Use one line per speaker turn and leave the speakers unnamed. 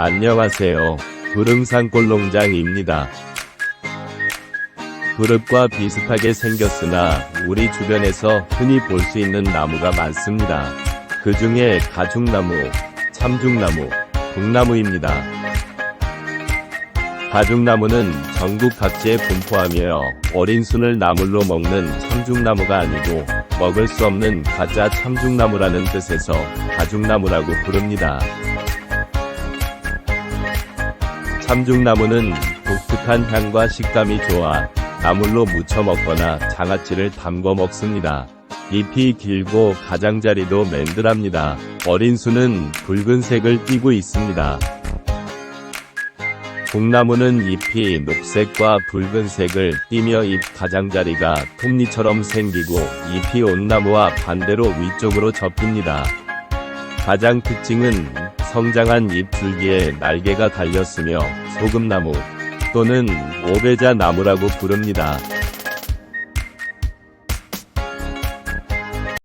안녕하세요. 부릉산골 농장입니다. 부릅과 비슷하게 생겼으나 우리 주변에서 흔히 볼 수 있는 나무가 많습니다. 그 중에 가죽나무, 참중나무, 북나무입니다. 가죽나무는 전국 각지에 분포하며 어린 순을 나물로 먹는 참중나무가 아니고 먹을 수 없는 가짜 참중나무라는 뜻에서 가죽나무라고 부릅니다. 참중나무는 독특한 향과 식감이 좋아 나물로 무쳐 먹거나 장아찌를 담궈 먹습니다. 잎이 길고 가장자리도 맨들합니다. 어린 수는 붉은색을 띠고 있습니다. 북나무는 잎이 녹색과 붉은색을 띠며 잎 가장자리가 톱니처럼 생기고 잎이 온나무와 반대로 위쪽으로 접힙니다. 가장 특징은 성장한 잎 줄기에 날개가 달렸으며 소금나무 또는 오베자 나무라고 부릅니다.